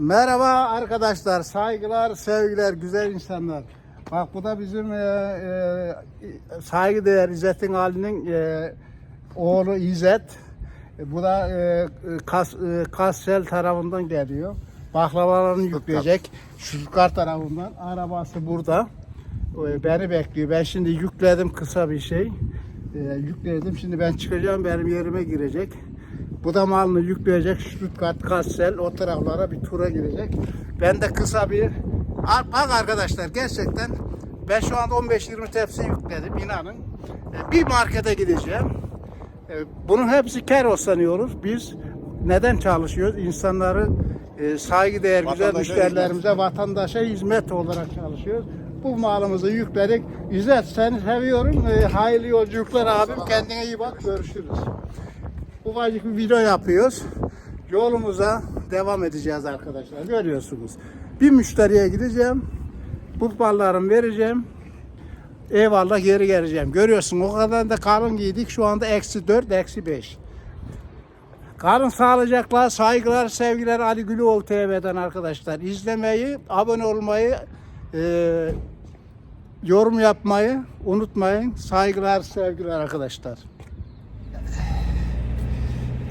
Merhaba arkadaşlar, saygılar, sevgiler, güzel insanlar. Bak bu da bizim e, e, saygıdeğer İzzet'in Ali'nin e, oğlu İzzet. E, bu da e, Kas, e, Kassel tarafından geliyor. Baklavalarını yükleyecek. Stuttgart tarafından. Arabası burada. E, beni bekliyor. Ben şimdi yükledim kısa bir şey. E, yükledim. Şimdi ben çıkacağım. Benim yerime girecek. Bu da malını yükleyecek. Stuttgart, Kassel o taraflara bir tura girecek. Ben de kısa bir bak arkadaşlar gerçekten ben şu anda 15-20 tepsi yükledim inanın. E, Bir markete gideceğim. E, Bunun hepsi kar sanıyoruz. Biz neden çalışıyoruz? İnsanları e, saygıdeğer güzel müşterilerimize, vatandaşa hizmet olarak çalışıyoruz. Bu malımızı yükledik. İzzet seni seviyorum. Hayırlı yolculuklar abim. Kendine iyi bak. Görüşürüz. Ufacık bir video yapıyoruz. Yolumuza devam edeceğiz arkadaşlar. Görüyorsunuz. Bir müşteriye gideceğim. Bu ballarımı vereceğim. Eyvallah geri geleceğim. Görüyorsun o kadar da kalın giydik. Şu anda eksi 4, eksi 5. Kalın sağlıcakla, saygılar, sevgiler Ali Gülüoğlu TV'den arkadaşlar. İzlemeyi, abone olmayı, e, yorum yapmayı unutmayın. Saygılar, sevgiler arkadaşlar.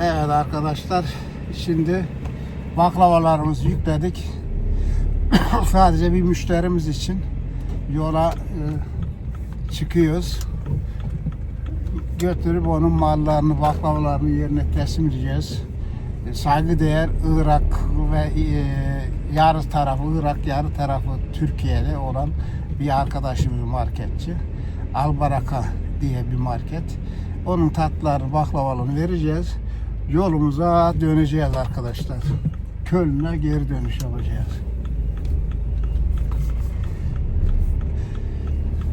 Evet arkadaşlar şimdi baklavalarımızı yükledik. Sadece bir müşterimiz için yola e, çıkıyoruz. Götürüp onun mallarını, baklavalarını yerine teslim edeceğiz. E, saygıdeğer Irak ve e, yarı tarafı Irak, yarı tarafı Türkiye'de olan bir arkadaşımız marketçi. Albaraka diye bir market. Onun tatlılarını, baklavalarını vereceğiz. Yolumuza döneceğiz arkadaşlar. Köln'e geri dönüş yapacağız.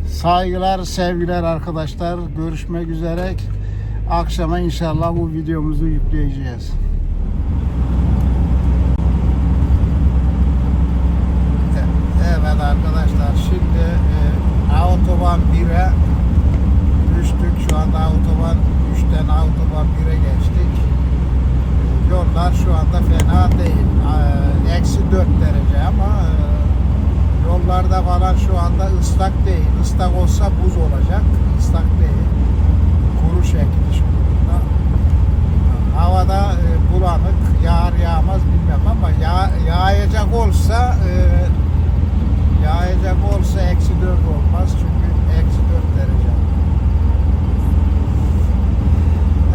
Saygılar, sevgiler arkadaşlar. Görüşmek üzere. Akşama inşallah bu videomuzu yükleyeceğiz. Evet arkadaşlar şimdi e, Autobahn 1'e düştük. Şu anda Autobahn 3'ten Autobahn 1'e geçtik. Yollar şu anda fena değil. E, Eksi 4 derece ama e, yollarda falan şu anda ıslak değil. Islak olsa buz olacak. Islak değil. Kuru şekli şu durumda. Havada e, bulanık, yağar yağmaz bilmem ama yağ, yağacak olsa e, yağacak olsa eksi 4 olmaz çünkü eksi 4 derece.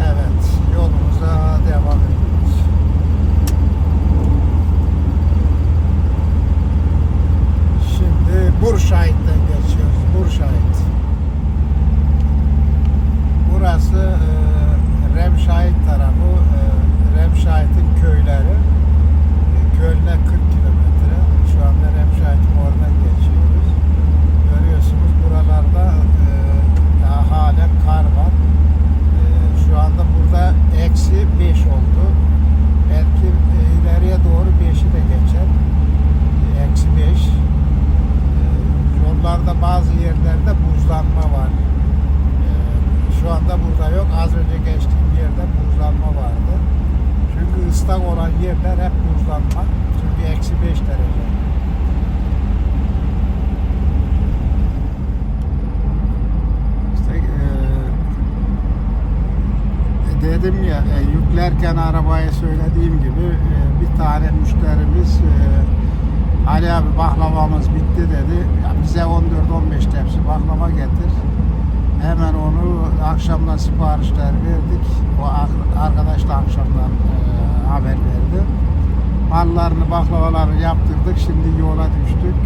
Evet, yolumuza devam ediyoruz. Şimdi Burşahit'ten geçiyoruz. Burşahit. Burası e, Remşahit tarafı, e, Remşahit'in köyleri. E, Köln'e 40 kilometre. Şu anda Remşahit'in oradan geçiyoruz. Görüyorsunuz buralarda e, daha halen kar var. E, şu anda burada eksi 5 oldu. Belki e, ileriye doğru 5'i de geçer. E, Eksi 5. E, Yollarda bazı yerlerde buzlanma var. E, Şu anda burada yok. Az önce geçtiğim yerde buzlanma vardı. Çünkü ıslak olan yerler hep buzlanma. Çünkü eksi 5 derece. İşte e, dedim ya e, yüklerken arabaya söylediğim gibi e, bir tane müşterimiz e, Ali abi baklavamız bitti dedi. Ya bize 14-15 tepsi baklava getir. Hemen onu akşamdan siparişler verdik. O ar- arkadaş da akşamdan e, haber verdi. Mallarını, baklavalarını yaptırdık. Şimdi yola düştük.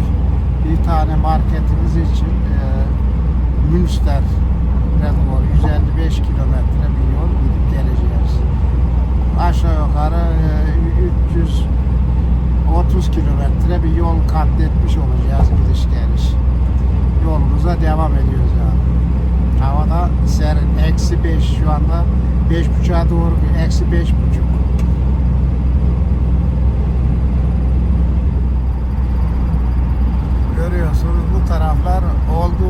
Bir tane marketimiz için e, Münster doğru 155 kilometre bir yol. Aşağı yukarı e, 330 kilometre bir yol katletmiş olacağız gidiş geliş. Yolumuza devam ediyoruz yani. Havada serin. Eksi 5 şu anda. 5.5'a doğru. Eksi 5.5. Görüyorsunuz bu taraflar olduğu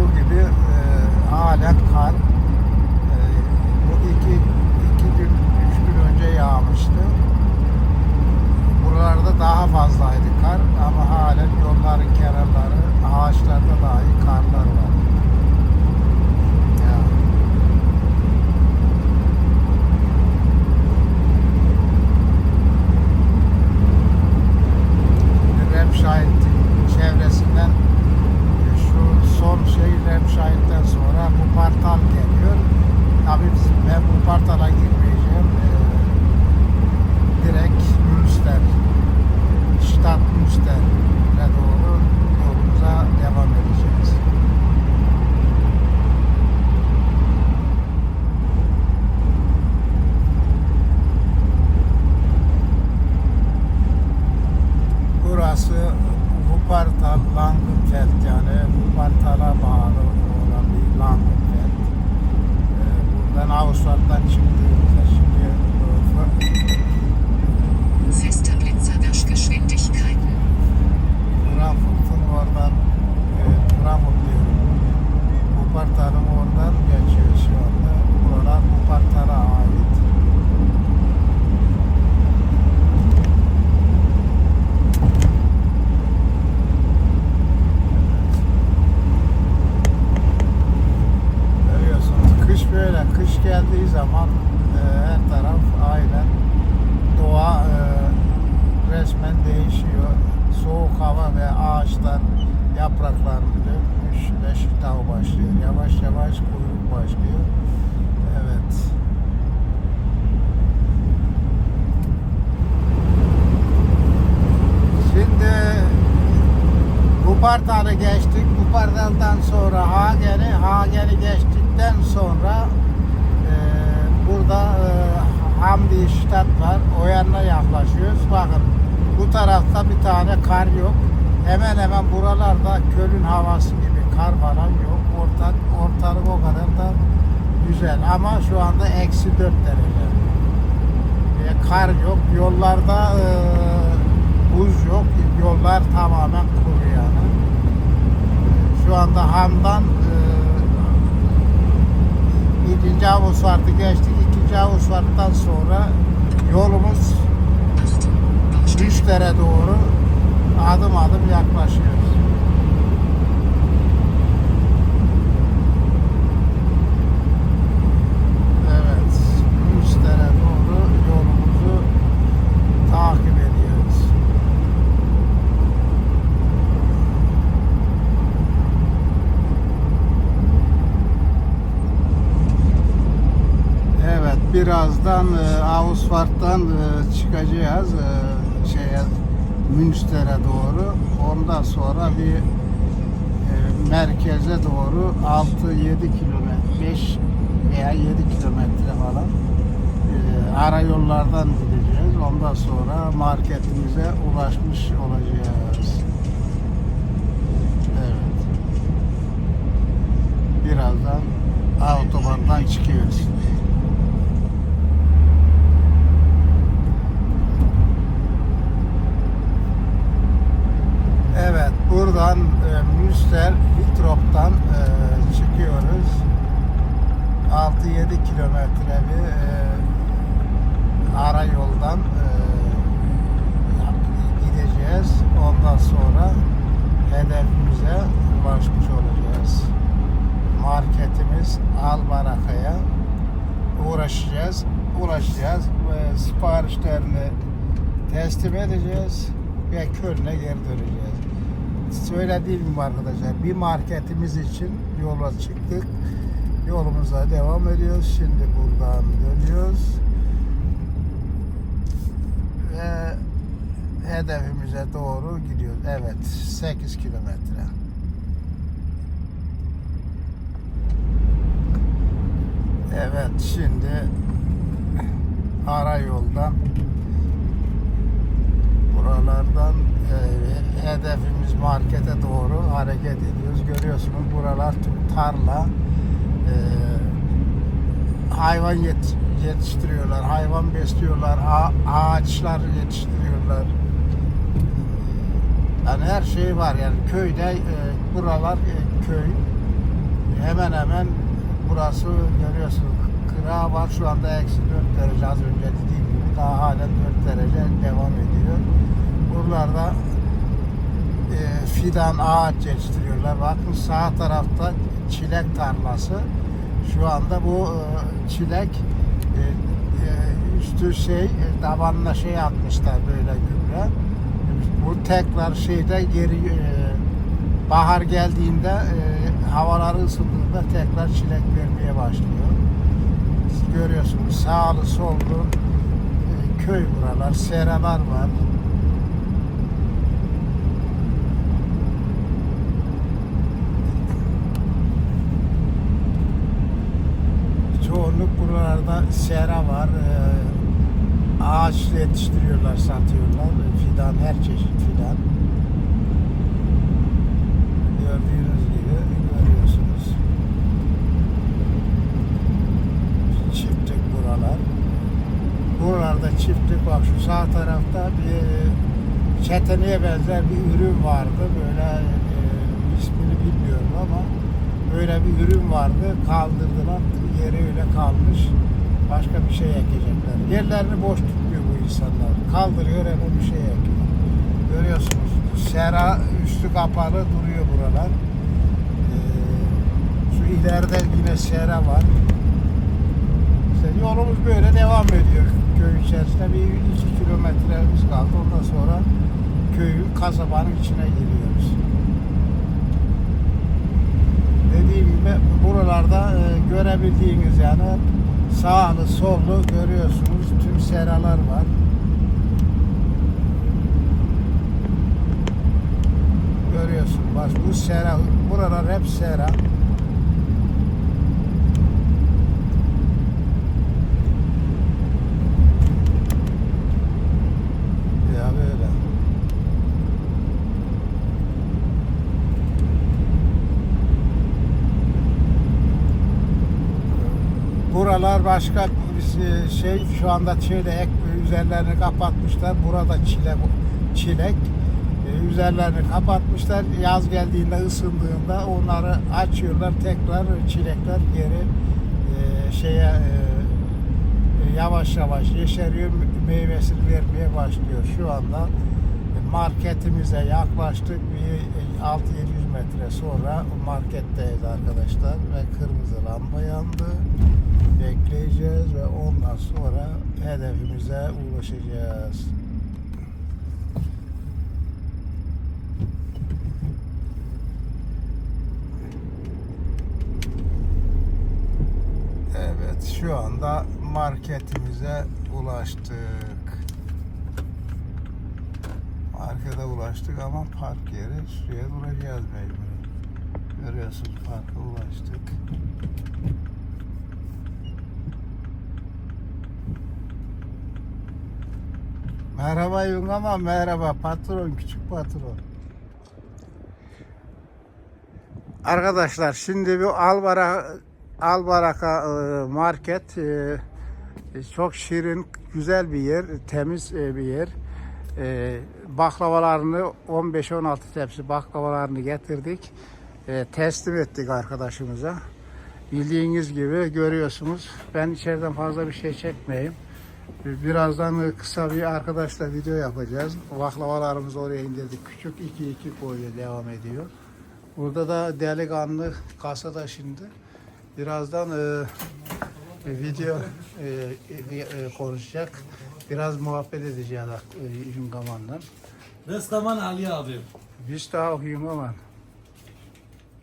Wuppertal'ı geçtik. Wuppertal'dan sonra Hagen'i, Hagen'i geçtikten sonra e, burada e, Hamdi Stadt var. O yanına yaklaşıyoruz. Bakın bu tarafta bir tane kar yok. Hemen hemen buralarda Köln havası gibi kar falan yok. Ortak, ortalık o kadar da güzel ama şu anda eksi 4 derece. E, kar yok. Yollarda e, buz yok. Yollar tamamen kuru. Şu anda Ham'dan e, 7. Avusfart'ı geçtik. 2. Avusfart'tan sonra yolumuz. Müşter'e doğru adım adım yaklaşıyoruz. Evet, Müşter'e doğru yolumuzu takip ediyoruz. Evet, birazdan Ausfart'tan e, çıkacağız e, şeye Münster'e doğru. Ondan sonra bir e, merkeze doğru 6-7 kilometre, 5 veya 7 kilometre falan e, ara yollardan gideceğiz. Ondan sonra marketimize ulaşmış olacağız. Evet. Birazdan otobandan çıkıyoruz. Evet, buradan e, Münster, Hiltrop'tan e, çıkıyoruz. 6-7 kilometre bir e, ara yoldan e, gideceğiz. Ondan sonra hedefimize ulaşmış olacağız. Marketimiz Albaraka'ya uğraşacağız. Ulaşacağız ve siparişlerini teslim edeceğiz ve Köln'e geri döneceğiz. Söylediğim gibi arkadaşlar bir marketimiz için yola çıktık. Yolumuza devam ediyoruz. Şimdi buradan dönüyoruz. Ve hedefimize doğru gidiyoruz. Evet 8 kilometre. Evet şimdi ara yoldan buralardan hedefimiz markete doğru hareket ediyoruz. Görüyorsunuz buralar tüm tarla. E, hayvan yet- yetiştiriyorlar, hayvan besliyorlar, a- ağaçlar yetiştiriyorlar. Yani her şey var yani köyde e, buralar e, köy. Hemen hemen burası görüyorsunuz kıra var şu anda eksi 4 derece az önce dediğim gibi daha halen 4 derece devam ediyor. Buralarda e, fidan ağaç yetiştiriyorlar. Bakın sağ tarafta çilek tarlası. Şu anda bu e, çilek e, e, üstü şey e, tabanına şey atmışlar böyle gübre. Bu tekrar şeyde geri e, bahar geldiğinde e, havaları ısındığında tekrar çilek vermeye başlıyor. Siz görüyorsunuz sağlı sollu e, köy buralar, seralar var. günlük buralarda sera var. E, ağaç yetiştiriyorlar, satıyorlar. E, fidan, her çeşit fidan. Gördüğünüz gibi görüyorsunuz. Çiftlik buralar. Buralarda çiftlik bak şu sağ tarafta bir e, çeteniye benzer bir ürün vardı. Böyle ismini bilmiyorum ama böyle bir ürün vardı. Kaldırdılar Yeri öyle kalmış. Başka bir şey ekecekler. Yerlerini boş tutmuyor bu insanlar. Kaldırıyor hemen bir şey ekiyor. Görüyorsunuz. Sera üstü kapalı duruyor buralar. Ee, şu ileride yine sera var. İşte yolumuz böyle devam ediyor köy içerisinde. Bir iki kilometremiz kaldı. Ondan sonra köyün kasabanın içine giriyoruz. Dediğim gibi buralarda e, görebildiğiniz yani sağlı sollu görüyorsunuz tüm seralar var. Görüyorsun bak bu sera buralar hep sera. Ya böyle. Buralar başka bir şey şu anda şeyde ek üzerlerini kapatmışlar. Burada çile çilek e, üzerlerini kapatmışlar. Yaz geldiğinde ısındığında onları açıyorlar. Tekrar çilekler geri e, şeye e, yavaş yavaş yeşeriyor, meyvesini vermeye başlıyor. Şu anda marketimize yaklaştık. Bir 6-700 metre sonra marketteyiz arkadaşlar ve kırmızı lamba yandı. Bekleyeceğiz ve ondan sonra hedefimize ulaşacağız. Evet şu anda marketimize ulaştık. Markete ulaştık ama park yeri suya duracağız mecbur. Görüyorsunuz parka ulaştık. Merhaba Yungama merhaba patron küçük patron. Arkadaşlar şimdi bu Albara Albaraka e, market e, çok şirin, güzel bir yer, temiz e, bir yer. E, Baklavalarını 15-16 tepsi baklavalarını getirdik. E, Teslim ettik arkadaşımıza. Bildiğiniz gibi görüyorsunuz. Ben içeriden fazla bir şey çekmeyeyim. Birazdan kısa bir arkadaşla video yapacağız. Baklavalarımızı oraya indirdik. Küçük 2-2 boyuyla devam ediyor. Burada da delikanlı kasada şimdi. Birazdan e, e, video e, e, e, konuşacak. Biraz muhabbet edeceğiz e, Yungaman'la. Restaman Ali abi. Biz daha Yungaman.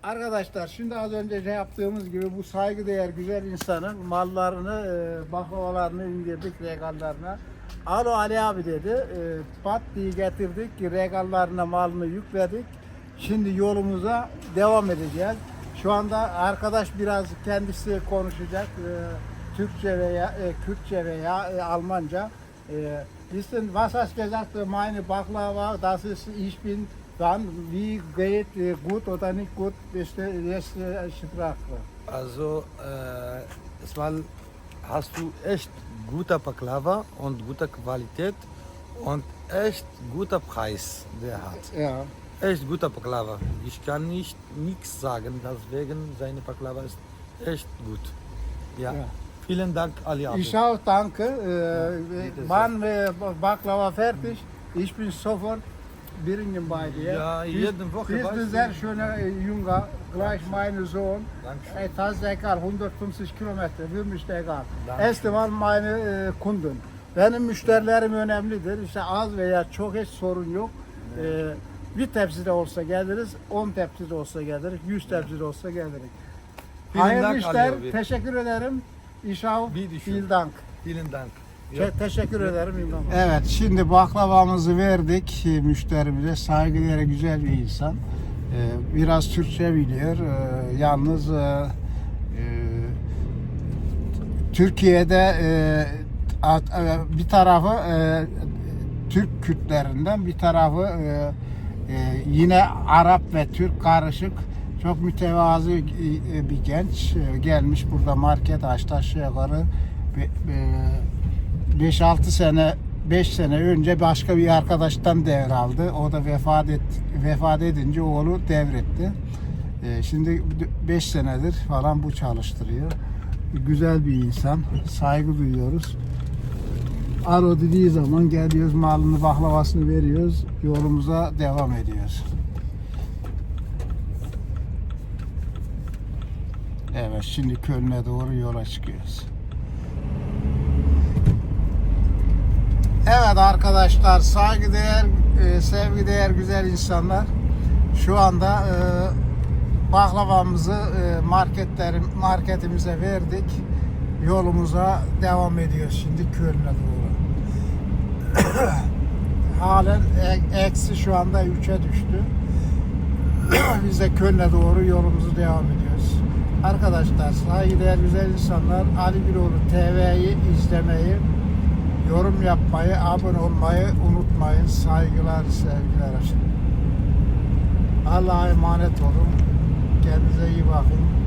Arkadaşlar şimdi az önce şey yaptığımız gibi bu saygıdeğer güzel insanın mallarını, e, baklavalarını indirdik regallarına. Alo Ali abi dedi. E, pat diye getirdik. Regallarına malını yükledik. Şimdi yolumuza devam edeceğiz. Şu anda arkadaş biraz kendisi konuşacak. E, Türkçe veya e, Kürtçe veya e, Almanca. E, Wissen, was hast gesagt, meine Baklava, das ist, ich bin dann, wie geht, gut oder nicht gut, ist die Sprache. Also, äh, erstmal hast du echt guter Baklava und gute Qualität und echt guter Preis, der hat. Ja. Echt guter Baklava. Ich kann nicht nichts sagen, deswegen seine Baklava ist echt gut. Ja. Ja. Vielen Dank, Ali abi. Ich auch danke. Äh, wann äh, Baklava fertig? Ich bin sofort bringen bei dir. Ja, Bist- jede Woche, ein du. sehr schöner Junger, gleich mein Sohn. Dankeschön. Etwas egal, 150 Kilometre, für mich egal. Erste Mal meine e, kunden. Benim müşterilerim önemlidir. İşte az veya çok hiç sorun yok. E, bir tepsi de olsa geliriz, 10 tepsi de olsa geliriz, 100 tepsi de olsa geliriz. Hayırlı işler, teşekkür ederim. İnşallah, Bitte schön. vielen Dank. Vielen Dank. Te- teşekkür ederim İmam. Evet şimdi baklavamızı verdik e, müşterimize. Saygıdeğer güzel bir insan. Ee, Biraz Türkçe biliyor. Ee, Yalnız e, e, Türkiye'de e, at- e, bir tarafı e, Türk Kürtlerinden bir tarafı e, e, yine Arap ve Türk karışık çok mütevazı e, bir genç E, gelmiş burada market açtı aşağı yukarı be- e, 5-6 sene 5 sene önce başka bir arkadaştan devraldı. O da vefat et, vefat edince oğlu devretti. Şimdi 5 senedir falan bu çalıştırıyor. Güzel bir insan. Saygı duyuyoruz. Aro dediği zaman geliyoruz malını baklavasını veriyoruz. Yolumuza devam ediyoruz. Evet şimdi Köln'e doğru yola çıkıyoruz. Evet arkadaşlar saygıdeğer e, sevgideğer güzel insanlar şu anda e, baklavamızı e, marketlerim marketimize verdik. Yolumuza devam ediyoruz şimdi Köln'e doğru. Halen eksi şu anda 3'e düştü. Biz de Köln'e doğru yolumuzu devam ediyoruz. Arkadaşlar saygıdeğer güzel insanlar Ali Güloğlu TV'yi izlemeyi, yorum yapmayı, abone olmayı unutmayın. Saygılar, sevgiler. Allah'a emanet olun. Kendinize iyi bakın.